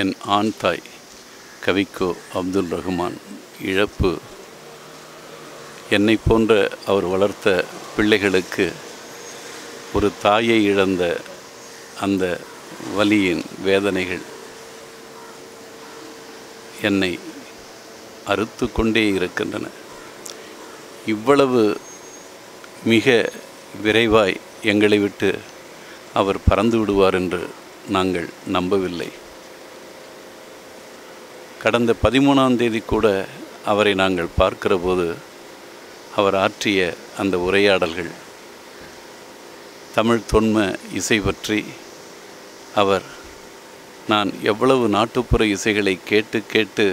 என் ஆண் தாய் கவிக்கோ அப்துல் ரஹ்மான் இழப்பு. என்னை போன்ற அவர் வளர்த்த பிள்ளைகளுக்கு ஒரு தாயை இழந்த அந்த வலியின் வேதனைகள் என்னை அறுத்து கொண்டே இருக்கின்றன. இவ்வளவு மிக விரைவாய் எங்களை விட்டு அவர் பறந்து விடுவார் என்று நாங்கள் நம்பவில்லை. கடந்த பதிமூணாம் தேதி கூட அவரை நாங்கள் பார்க்கிற போது அவர் ஆற்றிய அந்த உரையாடல்கள் தமிழ் தொன்ம இசை பற்றி அவர் நான் எவ்வளவு நாட்டுப்புற இசைகளை கேட்டு கேட்டு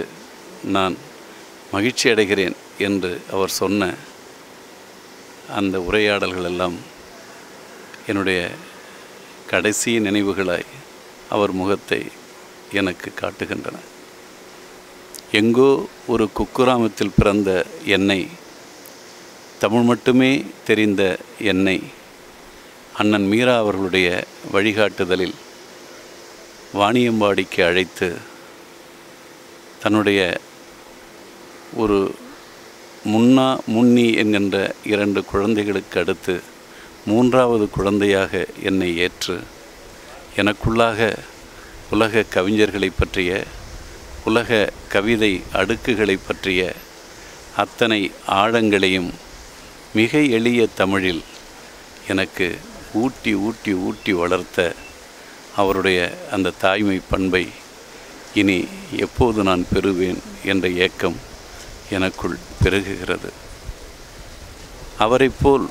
நான் மகிழ்ச்சி அடைகிறேன் என்று அவர் சொன்ன அந்த உரையாடல்கள் எல்லாம் என்னுடைய கடைசி நினைவுகளாய் அவர் முகத்தை எனக்கு காட்டுகின்றன. எங்கோ ஒரு குக்கிராமத்தில் பிறந்த என்னை தமிழ் மட்டுமே தெரிந்த என்னை அண்ணன் மீரா அவர்களுடைய வழிகாட்டுதலில் வாணியம்பாடிக்கு அழைத்து தன்னுடைய ஒரு முன்னா முன்னி என்கின்ற இரண்டு குழந்தைகளுக்கு அடுத்து மூன்றாவது குழந்தையாக என்னை ஏற்று எனக்குள்ளாக உலக கவிஞர்களை பற்றிய உலக கவிதை அடுக்குகளை பற்றிய அத்தனை ஆழங்களையும் மிக எளிய தமிழில் எனக்கு ஊட்டி ஊட்டி ஊட்டி வளர்த்த அவருடைய அந்த தாய்மை பண்பை இனி எப்போது நான் பெறுவேன் என்ற ஏக்கம் எனக்குள் பெருகுகிறது. அவரைப் போல்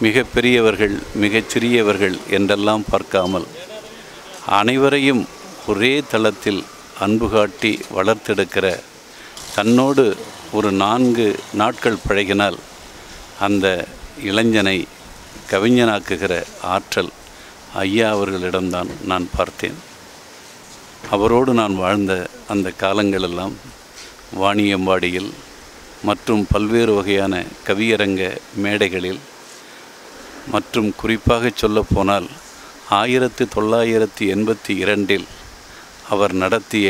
மிக பெரியவர்கள் மிகச் சிறியவர்கள் என்றெல்லாம் பார்க்காமல் அனைவரையும் ஒரே தளத்தில் அன்பு காட்டி வளர்த்தெடுக்கிற தன்னோடு ஒரு நான்கு நாட்கள் பழகினால் அந்த இளைஞனை கவிஞனாக்குகிற ஆற்றல் ஐயா அவர்களிடம்தான் நான் பார்த்தேன். அவரோடு நான் வாழ்ந்த அந்த காலங்களெல்லாம் வாணியம்பாடியில் மற்றும் பல்வேறு வகையான கவியரங்க மேடைகளில் மற்றும் குறிப்பாக சொல்லப்போனால் ஆயிரத்து தொள்ளாயிரத்தி எண்பத்தி இரண்டில் அவர் நடத்திய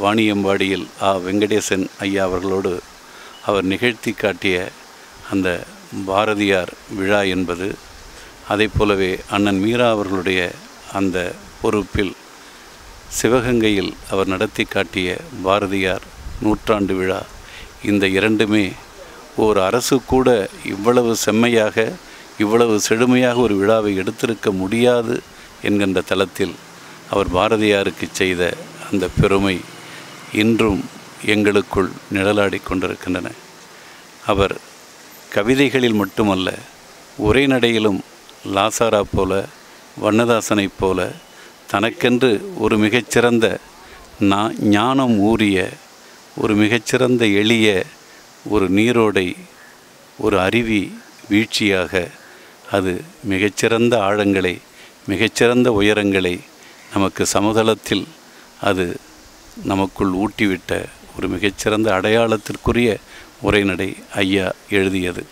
வாணியம்பாடியில் ஆ. வெங்கடேசன் ஐயா அவர்களோடு அவர் நிகழ்த்தி காட்டிய அந்த பாரதியார் விழா என்பது அதை போலவே அண்ணன் மீரா அவர்களுடைய அந்த பொறுப்பில் சிவகங்கையில் அவர் நடத்தி காட்டிய பாரதியார் நூற்றாண்டு விழா. இந்த இரண்டுமே ஓர் அரசு கூட இவ்வளவு செம்மையாக இவ்வளவு செழுமையாக ஒரு விழாவை எடுத்திருக்க முடியாது என்கின்ற தளத்தில் அவர் பாரதியாருக்கு செய்த அந்த பெருமை இன்றும் எங்களுக்குள் நிழலாடி கொண்டிருக்கின்றன. அவர் கவிதைகளில் மட்டுமல்ல உரைநடையிலும் லாசாரா போல வண்ணதாசனைப் போல தனக்கென்று ஒரு மிகச்சிறந்த நா ஞானம் ஊறிய ஒரு மிகச்சிறந்த எளிய ஒரு நீரோடை ஒரு அருவி வீழ்ச்சியாக அது மிகச்சிறந்த ஆழங்களை மிகச்சிறந்த உயரங்களை நமக்கு சமதளத்தில் அது நமக்குள் ஊட்டிவிட்ட ஒரு மிகச்சிறந்த அடையாளத்திற்குரிய உரைநடை ஐயா எழுதியது.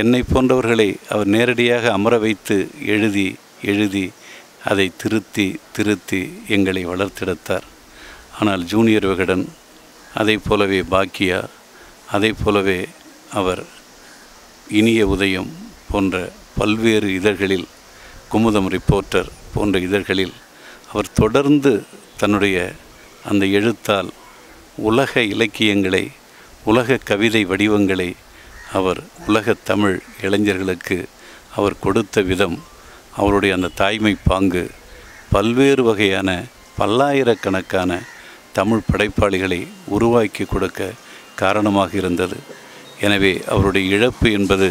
என்னை போன்றவர்களை அவர் நேரடியாக அமர வைத்து எழுதி எழுதி அதை திருத்தி திருத்தி எங்களை வளர்த்தெடுத்தார். ஆனால் ஜூனியர் விகடன் அதை போலவே பாக்கியா அதை போலவே அவர் இனிய உதயம் போன்ற பல்வேறு இதழ்களில் குமுதம் ரிப்போர்ட்டர் போன்ற இதழ்களில் அவர் தொடர்ந்து தன்னுடைய அந்த எழுத்தால் உலக இலக்கியங்களை உலக கவிதை வடிவங்களை அவர் உலக தமிழ் இளைஞர்களுக்கு அவர் கொடுத்த விதம் அவருடைய அந்த தாய்மை பாங்கு பல்வேறு வகையான பல்லாயிரக்கணக்கான தமிழ் படைப்பாளிகளை உருவாக்கி கொடுக்க காரணமாக இருந்தது. எனவே அவருடைய இழப்பு என்பது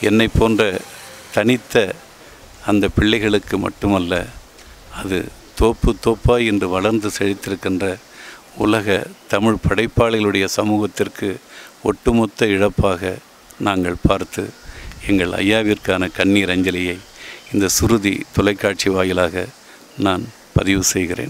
என்னை போன்ற தனித்த அந்த பிள்ளைகளுக்கு மட்டுமல்ல அது தோப்பு தோப்பாய் என்று வளர்ந்து செழித்திருக்கின்ற உலக தமிழ் படைப்பாளிகளுடைய சமூகத்திற்கு ஒட்டுமொத்த இழப்பாக நாங்கள் பார்த்து எங்கள் ஐயாவிற்கான கண்ணீர் அஞ்சலியை இந்த சுருதி தொலைக்காட்சி வாயிலாக நான் பதிவு செய்கிறேன்.